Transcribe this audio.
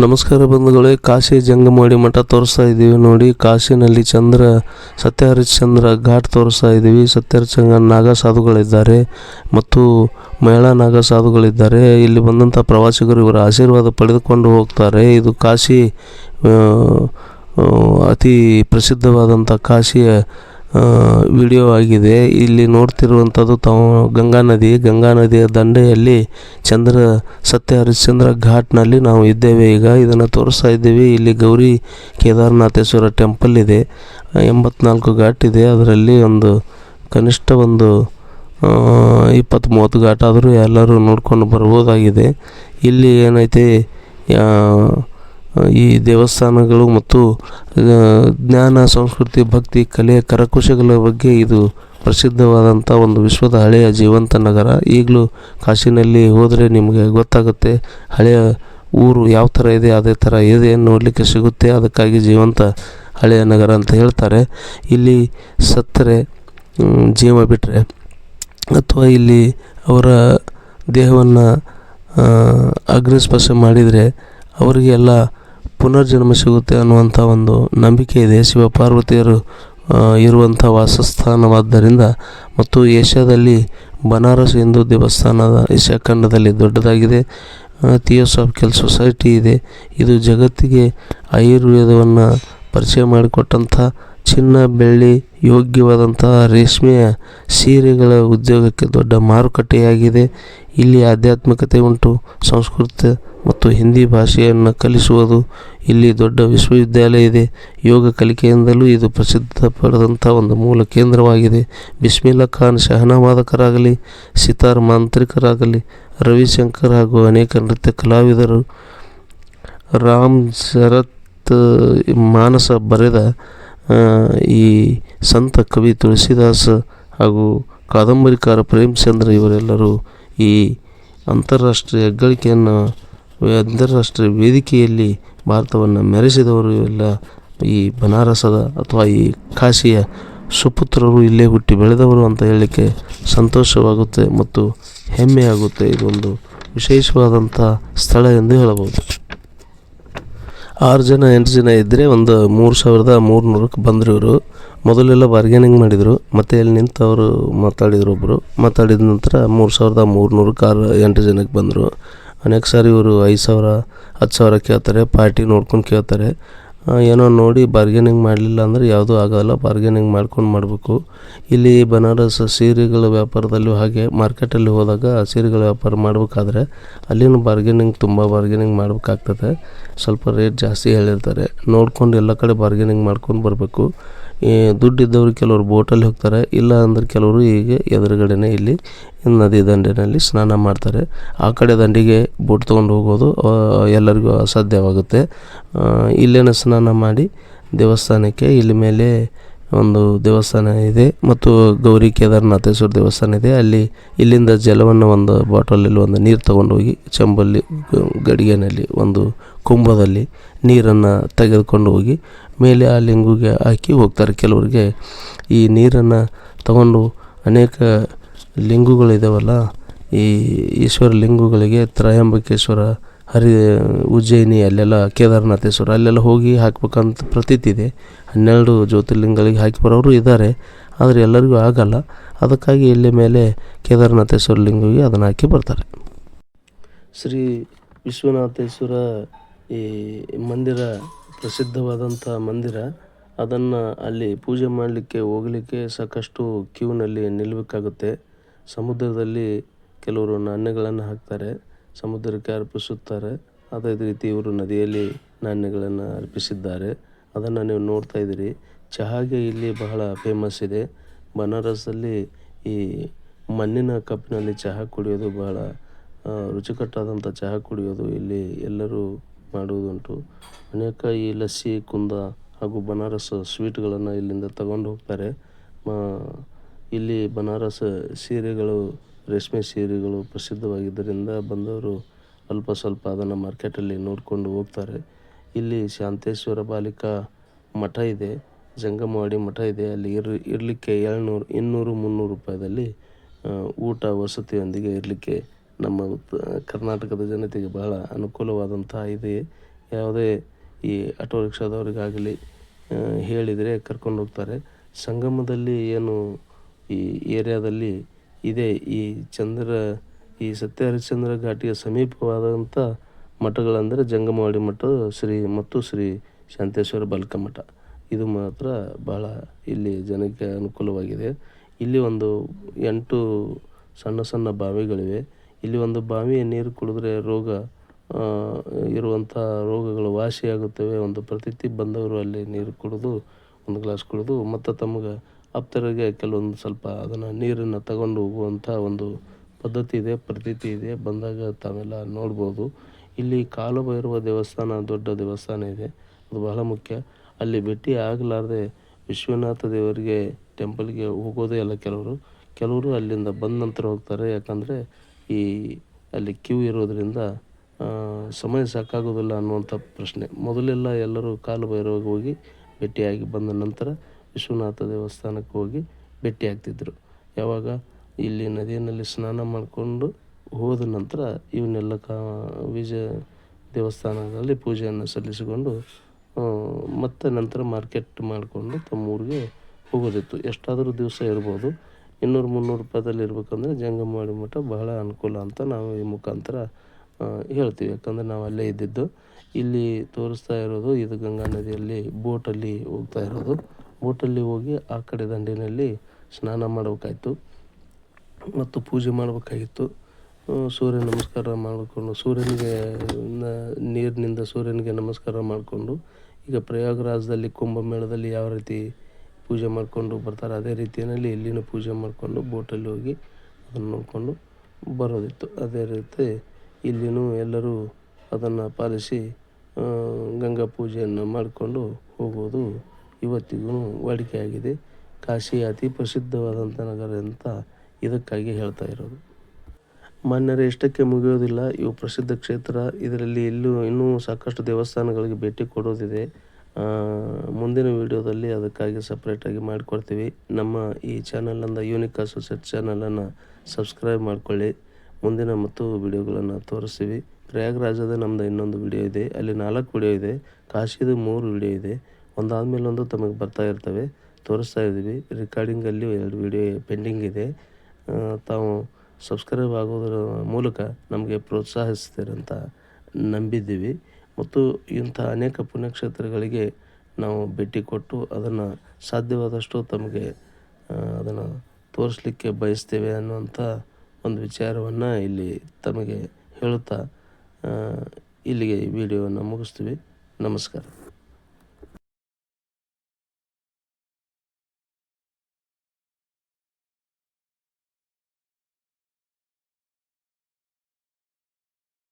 ನಮಸ್ಕಾರ ಬಂಧುಗಳೇ, ಕಾಶಿ ಜಂಗಮವಾಡಿ ಮಠ ತೋರಿಸ್ತಾ ಇದ್ದೀವಿ ನೋಡಿ. ಕಾಶಿನಲ್ಲಿ ಚಂದ್ರ, ಸತ್ಯಹರಿಶ್ಚಂದ್ರ ಘಾಟ್ ತೋರಿಸ್ತಾ ಇದ್ದೀವಿ. ಸತ್ಯಹರಿಶ್ಚಂದ್ರ ನಾಗ ಸಾಧುಗಳಿದ್ದಾರೆ ಮತ್ತು ಮಹಿಳಾ ನಾಗ ಸಾಧುಗಳಿದ್ದಾರೆ ಇಲ್ಲಿ ಬಂದಂಥ ಪ್ರವಾಸಿಗರು ಇವರ ಆಶೀರ್ವಾದ ಪಡೆದುಕೊಂಡು ಹೋಗ್ತಾರೆ. ಇದು ಕಾಶಿ ಅತಿ ಪ್ರಸಿದ್ಧವಾದಂಥ ಕಾಶಿಯ ವಿಡಿಯೋ ಆಗಿದೆ. ಇಲ್ಲಿ ನೋಡ್ತಿರುವಂಥದ್ದು ತಾವು ಗಂಗಾ ನದಿ. ಗಂಗಾ ನದಿಯ ದಂಡೆಯಲ್ಲಿ ಚಂದ್ರ ಸತ್ಯ ಹರಿಶ್ಚಂದ್ರ ಘಾಟ್ನಲ್ಲಿ ನಾವು ಇದ್ದೇವೆ. ಈಗ ಇದನ್ನು ತೋರಿಸ್ತಾ ಇದ್ದೀವಿ. ಇಲ್ಲಿ ಗೌರಿ ಕೇದಾರನಾಥೇಶ್ವರ ಟೆಂಪಲ್ ಇದೆ. ಎಂಬತ್ನಾಲ್ಕು ಘಾಟ್ ಇದೆ. ಅದರಲ್ಲಿ ಒಂದು ಕನಿಷ್ಠ ಒಂದು ಇಪ್ಪತ್ತು ಮೂವತ್ತು ಘಾಟ್ ಆದರೂ ಎಲ್ಲರೂ ನೋಡ್ಕೊಂಡು ಬರ್ಬೋದಾಗಿದೆ. ಇಲ್ಲಿ ಏನೈತಿ ಈ ದೇವಸ್ಥಾನಗಳು ಮತ್ತು ಜ್ಞಾನ, ಸಂಸ್ಕೃತಿ, ಭಕ್ತಿ, ಕಲೆ ಕರಕುಶಗಳ ಬಗ್ಗೆ ಇದು ಪ್ರಸಿದ್ಧವಾದಂಥ ಒಂದು ವಿಶ್ವದ ಹಳೆಯ ಜೀವಂತ ನಗರ. ಈಗಲೂ ಕಾಶಿನಲ್ಲಿ ಹೋದರೆ ನಿಮಗೆ ಗೊತ್ತಾಗುತ್ತೆ ಹಳೆಯ ಊರು ಯಾವ ಥರ ಇದೆ, ಅದೇ ಥರ ಇದೆ ನೋಡಲಿಕ್ಕೆ ಸಿಗುತ್ತೆ. ಅದಕ್ಕಾಗಿ ಜೀವಂತ ಹಳೆಯ ನಗರ ಅಂತ ಹೇಳ್ತಾರೆ. ಇಲ್ಲಿ ಸತ್ತರೆ ಜೀವ ಬಿಟ್ಟರೆ ಅಥವಾ ಇಲ್ಲಿ ಅವರ ದೇಹವನ್ನು ಅಗ್ನಿಸ್ಪರ್ಶ ಮಾಡಿದರೆ ಅವರಿಗೆ ಎಲ್ಲ ಪುನರ್ಜನ್ಮ ಸಿಗುತ್ತೆ ಅನ್ನುವಂಥ ಒಂದು ನಂಬಿಕೆ ಇದೆ. ಶಿವ ಪಾರ್ವತಿಯರು ಇರುವಂಥ ವಾಸಸ್ಥಾನವಾದ್ದರಿಂದ ಮತ್ತು ಏಷ್ಯಾದಲ್ಲಿ ಬನಾರಸ್ ಹಿಂದೂ ದೇವಸ್ಥಾನದ ಏಷ್ಯಾ ಖಂಡದಲ್ಲಿ ದೊಡ್ಡದಾಗಿದೆ ಥಿಯೋಸಾಫಿಕಲ್ ಸೊಸೈಟಿ ಇದೆ. ಇದು ಜಗತ್ತಿಗೆ ಆಯುರ್ವೇದವನ್ನು ಪರಿಚಯ ಮಾಡಿಕೊಟ್ಟಂಥ ಚಿನ್ನ, ಬೆಳ್ಳಿ ಯೋಗ್ಯವಾದಂತಹ ರೇಷ್ಮೆಯ ಸೀರೆಗಳ ಉದ್ಯೋಗಕ್ಕೆ ದೊಡ್ಡ ಮಾರುಕಟ್ಟೆಯಾಗಿದೆ. ಇಲ್ಲಿ ಆಧ್ಯಾತ್ಮಿಕತೆ ಉಂಟು, ಸಂಸ್ಕೃತ ಮತ್ತು ಹಿಂದಿ ಭಾಷೆಯನ್ನು ಕಲಿಸುವುದು ಇಲ್ಲಿ ದೊಡ್ಡ ವಿಶ್ವವಿದ್ಯಾಲಯ ಇದೆ. ಯೋಗ ಕಲಿಕೆಯಿಂದಲೂ ಇದು ಪ್ರಸಿದ್ಧ ಪಡೆದಂಥ ಒಂದು ಮೂಲ ಕೇಂದ್ರವಾಗಿದೆ. ಬಿಸ್ಮಿಲ್ಲಾ ಖಾನ್ ಶಹನವಾದಕರಾಗಲಿ ಸಿತಾರ್ ಮಾಂತ್ರಿಕರಾಗಲಿ, ರವಿಶಂಕರ್ ಹಾಗೂ ಅನೇಕ ನೃತ್ಯ ಕಲಾವಿದರು ರಾಮ್ ಶರತ್ ಮಾನಸ ಬರೆದ ಈ ಸಂತ ಕವಿ ತುಳಸಿದಾಸ ಹಾಗೂ ಕಾದಂಬರಿಕಾರ ಪ್ರೇಮಚಂದ್ರ ಇವರೆಲ್ಲರೂ ಈ ಅಂತಾರಾಷ್ಟ್ರೀಯ ಹೆಗ್ಗಳಿಕೆಯನ್ನು ಅಂತಾರಾಷ್ಟ್ರೀಯ ವೇದಿಕೆಯಲ್ಲಿ ಭಾರತವನ್ನು ಮೆರೆಸಿದವರು ಎಲ್ಲ ಈ ಬನಾರಸದ ಅಥವಾ ಈ ಕಾಶಿಯ ಸುಪುತ್ರರು ಇಲ್ಲೇ ಹುಟ್ಟಿ ಬೆಳೆದವರು ಅಂತ ಹೇಳಲಿಕ್ಕೆ ಸಂತೋಷವಾಗುತ್ತೆ ಮತ್ತು ಹೆಮ್ಮೆಯಾಗುತ್ತೆ. ಇದೊಂದು ವಿಶೇಷವಾದಂಥ ಸ್ಥಳ ಎಂದು ಹೇಳಬಹುದು. ಆರು ಜನ ಎಂಟು ಜನ ಇದ್ದರೆ ಒಂದು ಮೂರು ಸಾವಿರದ ಮೂರುನೂರಕ್ಕೆ ಬಂದರು ಇವರು. ಮೊದಲೆಲ್ಲ ಬಾರ್ಗೇನಿಂಗ್ ಮಾಡಿದರು. ಮತ್ತೆ ಇಲ್ಲಿ ನಿಂತು ಅವರು ಮಾತಾಡಿದರು ಒಬ್ಬರು ಮಾತಾಡಿದ ನಂತರ ಮೂರು ಸಾವಿರದ ಮೂರುನೂರಕ್ಕೆ ಆರು ಎಂಟು ಜನಕ್ಕೆ ಬಂದರು. ಅನೇಕ ಸಾರಿ ಇವರು ಐದು ಸಾವಿರ, ಹತ್ತು ಸಾವಿರ ಕೇಳ್ತಾರೆ, ಪಾರ್ಟಿ ನೋಡ್ಕೊಂಡು ಕೇಳ್ತಾರೆ. ಏನೋ ನೋಡಿ ಬಾರ್ಗೇನಿಂಗ್ ಮಾಡಲಿಲ್ಲ ಅಂದರೆ ಯಾವುದೂ ಆಗೋಲ್ಲ ಬಾರ್ಗೇನಿಂಗ್ ಮಾಡ್ಕೊಂಡು ಮಾಡಬೇಕು. ಇಲ್ಲಿ ಬನಾರಸ್ ಸೀರೆಗಳ ವ್ಯಾಪಾರದಲ್ಲೂ ಹಾಗೆ ಮಾರ್ಕೆಟಲ್ಲಿ ಹೋದಾಗ ಸೀರೆಗಳ ವ್ಯಾಪಾರ ಮಾಡಬೇಕಾದ್ರೆ ಅಲ್ಲಿನ ಬಾರ್ಗೇನಿಂಗ್ ತುಂಬ ಬಾರ್ಗೇನಿಂಗ್ ಮಾಡಬೇಕಾಗ್ತದೆ. ಸ್ವಲ್ಪ ರೇಟ್ ಜಾಸ್ತಿ ಹೇಳಿರ್ತಾರೆ. ನೋಡ್ಕೊಂಡು ಎಲ್ಲ ಕಡೆ ಬಾರ್ಗೇನಿಂಗ್ ಮಾಡ್ಕೊಂಡು ಬರಬೇಕು. ಈ ದುಡ್ಡು ಇದ್ದವರು ಕೆಲವರು ಬೋಟಲ್ಲಿ ಹೋಗ್ತಾರೆ, ಇಲ್ಲ ಅಂದ್ರೆ ಕೆಲವರು ಹೀಗೆ ಎದುರುಗಡೆನೆ ಇಲ್ಲಿ ನದಿ ದಂಡೆನಲ್ಲಿ ಸ್ನಾನ ಮಾಡ್ತಾರೆ. ಆ ಕಡೆ ದಂಡಿಗೆ ಬೋಟ್ ತೊಗೊಂಡು ಹೋಗೋದು ಎಲ್ಲರಿಗೂ ಅಸಾಧ್ಯವಾಗುತ್ತೆ. ಇಲ್ಲೇನೇ ಸ್ನಾನ ಮಾಡಿ ದೇವಸ್ಥಾನಕ್ಕೆ, ಇಲ್ಲಿ ಮೇಲೆ ಒಂದು ದೇವಸ್ಥಾನ ಇದೆ ಮತ್ತು ಗೌರಿ ಕೇದಾರನಾಥೇಶ್ವರ ದೇವಸ್ಥಾನ ಇದೆ. ಅಲ್ಲಿ ಇಲ್ಲಿಂದ ಜಲವನ್ನು ಒಂದು ಬಾಟಲಲ್ಲಿ ಒಂದು ನೀರು ತಗೊಂಡು ಹೋಗಿ ಚಂಬಲ್ಲಿ ಗಡಿಗೆನಲ್ಲಿ ಒಂದು ಕುಂಭದಲ್ಲಿ ನೀರನ್ನು ತೆಗೆದುಕೊಂಡು ಹೋಗಿ ಮೇಲೆ ಆ ಲಿಂಗುಗೆ ಹಾಕಿ ಹೋಗ್ತಾರೆ. ಕೆಲವರಿಗೆ ಈ ನೀರನ್ನು ತಗೊಂಡು ಅನೇಕ ಲಿಂಗುಗಳಿದಾವಲ್ಲ, ಈ ಈಶ್ವರ ಲಿಂಗುಗಳಿಗೆ ತ್ರಯಂಬಕೇಶ್ವರ ಹರಿ, ಉಜ್ಜಯಿನಿ ಅಲ್ಲೆಲ್ಲ ಕೇದಾರನಾಥೇಶ್ವರ ಅಲ್ಲೆಲ್ಲ ಹೋಗಿ ಹಾಕ್ಬೇಕಂತ ಪ್ರತೀತಿ ಇದೆ. ಹನ್ನೆರಡು ಜ್ಯೋತಿರ್ಲಿಂಗಗಳಿಗೆ ಹಾಕಿ ಬರೋರು ಇದ್ದಾರೆ. ಆದರೆ ಎಲ್ಲರಿಗೂ ಆಗಲ್ಲ. ಅದಕ್ಕಾಗಿ ಇಲ್ಲಿ ಮೇಲೆ ಕೇದಾರನಾಥೇಶ್ವರ ಲಿಂಗಿಗೆ ಅದನ್ನು ಹಾಕಿ ಬರ್ತಾರೆ. ಶ್ರೀ ವಿಶ್ವನಾಥೇಶ್ವರ ಈ ಮಂದಿರ, ಪ್ರಸಿದ್ಧವಾದಂಥ ಮಂದಿರ, ಅದನ್ನು ಅಲ್ಲಿ ಪೂಜೆ ಮಾಡಲಿಕ್ಕೆ ಹೋಗಲಿಕ್ಕೆ ಸಾಕಷ್ಟು ಕ್ಯೂನಲ್ಲಿ ನಿಲ್ಲಬೇಕಾಗುತ್ತೆ ಸಮುದ್ರದಲ್ಲಿ ಕೆಲವರು ನಾಣ್ಯಗಳನ್ನು ಹಾಕ್ತಾರೆ. ಸಮುದ್ರಕ್ಕೆ ಅರ್ಪಿಸುತ್ತಾರೆ. ಅದೇ ರೀತಿ ಇವರು ನದಿಯಲ್ಲಿ ನಾಣ್ಯಗಳನ್ನು ಅರ್ಪಿಸಿದ್ದಾರೆ. ಅದನ್ನು ನೀವು ನೋಡ್ತಾ ಇದ್ದೀರಿ. ಚಹಾಗೆ ಇಲ್ಲಿ ಬಹಳ ಫೇಮಸ್ ಇದೆ. ಬನಾರಸ್ಸಲ್ಲಿ ಈ ಮಣ್ಣಿನ ಕಪ್ಪಿನಲ್ಲಿ ಚಹಾ ಕುಡಿಯೋದು ಬಹಳ ರುಚಿಕಟ್ಟಾದಂಥ ಚಹಾ ಕುಡಿಯೋದು ಇಲ್ಲಿ ಎಲ್ಲರೂ ಮಾಡುವುದುಂಟು. ಅನೇಕ ಈ ಲಸ್ಸಿ, ಕುಂದ ಹಾಗೂ ಬನಾರಸ್ ಸ್ವೀಟ್ಗಳನ್ನು ಇಲ್ಲಿಂದ ತಗೊಂಡು ಹೋಗ್ತಾರೆ. ಇಲ್ಲಿ ಬನಾರಸ್ ಸೀರೆಗಳು, ರೇಷ್ಮೆ ಸೀರೆಗಳು ಪ್ರಸಿದ್ಧವಾಗಿದ್ದರಿಂದ ಬಂದವರು ಅಲ್ಪ ಸ್ವಲ್ಪ ಅದನ್ನು ಮಾರ್ಕೆಟಲ್ಲಿ ನೋಡಿಕೊಂಡು ಹೋಗ್ತಾರೆ. ಇಲ್ಲಿ ಶಾಂತೇಶ್ವರ ಬಾಲಿಕಾ ಮಠ ಇದೆ, ಜಂಗಮವಾಡಿ ಮಠ ಇದೆ. ಅಲ್ಲಿ ಇರ್, ಇರಲಿಕ್ಕೆ ಏಳ್ನೂರು, ಇನ್ನೂರು ಮುನ್ನೂರು ರೂಪಾಯಿದಲ್ಲಿ ಊಟ ವಸತಿಯೊಂದಿಗೆ ಇರಲಿಕ್ಕೆ ನಮ್ಮ ಕರ್ನಾಟಕದ ಜನತೆಗೆ ಬಹಳ ಅನುಕೂಲವಾದಂತಹ ಇದೆ. ಯಾವುದೇ ಈ ಆಟೋ ರಿಕ್ಷಾದವರಿಗಾಗಲಿ ಹೇಳಿದರೆ ಕರ್ಕೊಂಡು ಹೋಗ್ತಾರೆ. ಸಂಗಮದಲ್ಲಿ ಏನು ಈ ಏರಿಯಾದಲ್ಲಿ ಇದೆ. ಈ ಚಂದ್ರ, ಈ ಸತ್ಯ ಹರಿಶ್ಚಂದ್ರ ಸಮೀಪವಾದಂಥ ಮಠಗಳೆಂದರೆ ಜಂಗಮವಾಡಿ ಮಠ, ಶ್ರೀ ಮತ್ತು ಶ್ರೀ ಶಾಂತೇಶ್ವರ ಬಾಲಕ ಮಠ. ಇದು ಮಾತ್ರ ಭಾಳ ಇಲ್ಲಿ ಜನಕ್ಕೆ ಅನುಕೂಲವಾಗಿದೆ. ಇಲ್ಲಿ ಒಂದು ಎಂಟು ಸಣ್ಣ ಸಣ್ಣ ಬಾವಿಗಳಿವೆ. ಇಲ್ಲಿ ಒಂದು ಬಾವಿಯ ನೀರು ಕುಡಿದ್ರೆ ರೋಗ ಇರುವಂಥ ರೋಗಗಳು ವಾಸಿಯಾಗುತ್ತವೆ. ಒಂದು ಪ್ರತೀತಿ ಬಂದವರು ಅಲ್ಲಿ ನೀರು ಕುಡಿದು, ಒಂದು ಗ್ಲಾಸ್ ಕುಡಿದು, ಮತ್ತು ತಮಗೆ ಆಪ್ತರಿಗೆ ಕೆಲವೊಂದು ಸ್ವಲ್ಪ ಅದನ್ನು ನೀರನ್ನು ತಗೊಂಡು ಹೋಗುವಂಥ ಒಂದು ಪದ್ಧತಿ ಇದೆ, ಪ್ರತೀತಿ ಇದೆ. ಬಂದಾಗ ತಾವೆಲ್ಲ ನೋಡ್ಬೋದು. ಇಲ್ಲಿ ಕಾಲಭೈರವ ದೇವಸ್ಥಾನ ದೊಡ್ಡ ದೇವಸ್ಥಾನ ಇದೆ. ಅದು ಬಹಳ ಮುಖ್ಯ. ಅಲ್ಲಿ ಭೇಟಿ ಆಗಲಾರ್ದೆ ವಿಶ್ವನಾಥ ದೇವರಿಗೆ, ಟೆಂಪಲ್ಗೆ ಹೋಗೋದೇ ಇಲ್ಲ ಕೆಲವರು. ಕೆಲವರು ಅಲ್ಲಿಂದ ಬಂದ ನಂತರ ಹೋಗ್ತಾರೆ. ಯಾಕಂದರೆ ಈ ಅಲ್ಲಿ ಕ್ಯೂ ಇರೋದರಿಂದ ಸಮಯ ಸಾಕಾಗೋದಿಲ್ಲ ಅನ್ನುವಂಥ ಪ್ರಶ್ನೆ. ಮೊದಲೆಲ್ಲ ಎಲ್ಲರೂ ಕಾಲು ಭೈರವಿಗೆ ಹೋಗಿ ಭೇಟಿಯಾಗಿ ಬಂದ ನಂತರ ವಿಶ್ವನಾಥ ದೇವಸ್ಥಾನಕ್ಕೆ ಹೋಗಿ ಭೇಟಿಯಾಗ್ತಿದ್ರು ಯಾವಾಗ? ಇಲ್ಲಿ ನದಿಯಲ್ಲಿ ಸ್ನಾನ ಮಾಡಿಕೊಂಡು ಹೋದ ನಂತರ ಇವನ್ನೆಲ್ಲ ಕಾ, ವಿಜಯ ದೇವಸ್ಥಾನಗಳಲ್ಲಿ ಪೂಜೆಯನ್ನು ಸಲ್ಲಿಸಿಕೊಂಡು ಮತ್ತೆ ನಂತರ ಮಾರ್ಕೆಟ್ ಮಾಡಿಕೊಂಡು ತಮ್ಮ ಊರಿಗೆ ಹೋಗೋದಿತ್ತು. ಎಷ್ಟಾದರೂ ದಿವಸ ಇರ್ಬೋದು. ಇನ್ನೂರು ಮುನ್ನೂರು ರೂಪಾಯಿದಲ್ಲಿ ಇರಬೇಕಂದ್ರೆ ಜಂಗಮವಾಡಿ ಮಠ ಬಹಳ ಅನುಕೂಲ ಅಂತ ನಾವು ಈ ಮುಖಾಂತರ ಹೇಳ್ತೀವಿ. ಯಾಕಂದರೆ ನಾವು ಅಲ್ಲೇ ಇದ್ದಿದ್ದು. ಇಲ್ಲಿ ತೋರಿಸ್ತಾ ಇರೋದು ಇದು ಗಂಗಾ ನದಿಯಲ್ಲಿ ಬೋಟಲ್ಲಿ ಹೋಗ್ತಾ ಇರೋದು. ಬೋಟಲ್ಲಿ ಹೋಗಿ ಆ ಕಡೆ ದಂಡಿನಲ್ಲಿ ಸ್ನಾನ ಮಾಡಬೇಕಾಯ್ತು. ಮತ್ತು ಪೂಜೆ ಮಾಡಬೇಕಾಗಿತ್ತು. ಸೂರ್ಯ ನಮಸ್ಕಾರ ಮಾಡಿಕೊಂಡು, ಸೂರ್ಯನಿಗೆ ನೀರಿನಿಂದ ಸೂರ್ಯನಿಗೆ ನಮಸ್ಕಾರ ಮಾಡಿಕೊಂಡು, ಈಗ ಪ್ರಯಾಗರಾಜದಲ್ಲಿ ಕುಂಭಮೇಳದಲ್ಲಿ ಯಾವ ರೀತಿ ಪೂಜೆ ಮಾಡಿಕೊಂಡು ಬರ್ತಾರೆ, ಅದೇ ರೀತಿಯಲ್ಲಿ ಇಲ್ಲಿನೂ ಪೂಜೆ ಮಾಡಿಕೊಂಡು ಬೋಟಲ್ಲಿ ಹೋಗಿ ಅದನ್ನು ನೋಡಿಕೊಂಡು ಬರೋದಿತ್ತು. ಅದೇ ರೀತಿ ಇಲ್ಲಿನೂ ಎಲ್ಲರೂ ಅದನ್ನು ಪಾಲಿಸಿ ಗಂಗಾ ಪೂಜೆಯನ್ನು ಮಾಡಿಕೊಂಡು ಹೋಗೋದು ಇವತ್ತಿಗೂ ವಾಡಿಕೆಯಾಗಿದೆ. ಕಾಶಿ ಅತಿ ಪ್ರಸಿದ್ಧವಾದಂಥ ನಗರ ಅಂತ ಇದಕ್ಕಾಗಿ ಹೇಳ್ತಾ ಇರೋದು. ಮಾನ್ಯರೇ ಇಷ್ಟಕ್ಕೆ ಮುಗಿಯೋದಿಲ್ಲ. ಇವು ಪ್ರಸಿದ್ಧ ಕ್ಷೇತ್ರ. ಇದರಲ್ಲಿ ಎಲ್ಲೂ ಇನ್ನೂ ಸಾಕಷ್ಟು ದೇವಸ್ಥಾನಗಳಿಗೆ ಭೇಟಿ ಕೊಡೋದಿದೆ. ಮುಂದಿನ ವಿಡಿಯೋದಲ್ಲಿ ಅದಕ್ಕಾಗಿ ಸಪ್ರೇಟಾಗಿ ಮಾಡಿಕೊಡ್ತೀವಿ ನಮ್ಮ ಈ ಚಾನಲಿಂದ ಯೂನಿಕ್ ಅಸೋಸಿಯೇಟ್ ಚಾನಲನ್ನು ಸಬ್ಸ್ಕ್ರೈಬ್ ಮಾಡಿಕೊಳ್ಳಿ. ಮುಂದಿನ ಮತ್ತು ವಿಡಿಯೋಗಳನ್ನು ತೋರಿಸ್ತೀವಿ. ಪ್ರಯಾಗರಾಜದ ನಮ್ಮದು ಇನ್ನೊಂದು ವಿಡಿಯೋ ಇದೆ. ಅಲ್ಲಿ ನಾಲ್ಕು ವಿಡಿಯೋ ಇದೆ. ಕಾಶಿದು ಮೂರು ವಿಡಿಯೋ ಇದೆ. ಒಂದಾದ್ಮೇಲೆ ಒಂದು ತಮಗೆ ಬರ್ತಾ ಇರ್ತವೆ. ತೋರಿಸ್ತಾ ಇದ್ದೀವಿ. ರೆಕಾರ್ಡಿಂಗಲ್ಲಿ ಎರಡು ವಿಡಿಯೋ ಪೆಂಡಿಂಗ್ ಇದೆ. ತಾವು ಸಬ್ಸ್ಕ್ರೈಬ್ ಆಗೋದರ ಮೂಲಕ ನಮಗೆ ಪ್ರೋತ್ಸಾಹಿಸ್ತೀರಂತ ನಂಬಿದ್ದೀವಿ. ಮತ್ತು ಇಂಥ ಅನೇಕ ಪುಣ್ಯಕ್ಷೇತ್ರಗಳಿಗೆ ನಾವು ಭೇಟಿ ಕೊಟ್ಟು ಅದನ್ನು ಸಾಧ್ಯವಾದಷ್ಟು ತಮಗೆ ಅದನ್ನು ತೋರಿಸ್ಲಿಕ್ಕೆ ಬಯಸ್ತೇವೆ ಅನ್ನುವಂಥ ಒಂದು ವಿಚಾರವನ್ನು ಇಲ್ಲಿ ತಮಗೆ ಹೇಳುತ್ತಾ ಇಲ್ಲಿಗೆ ಈ ವಿಡಿಯೋವನ್ನು ಮುಗಿಸ್ತೀವಿ. ನಮಸ್ಕಾರ.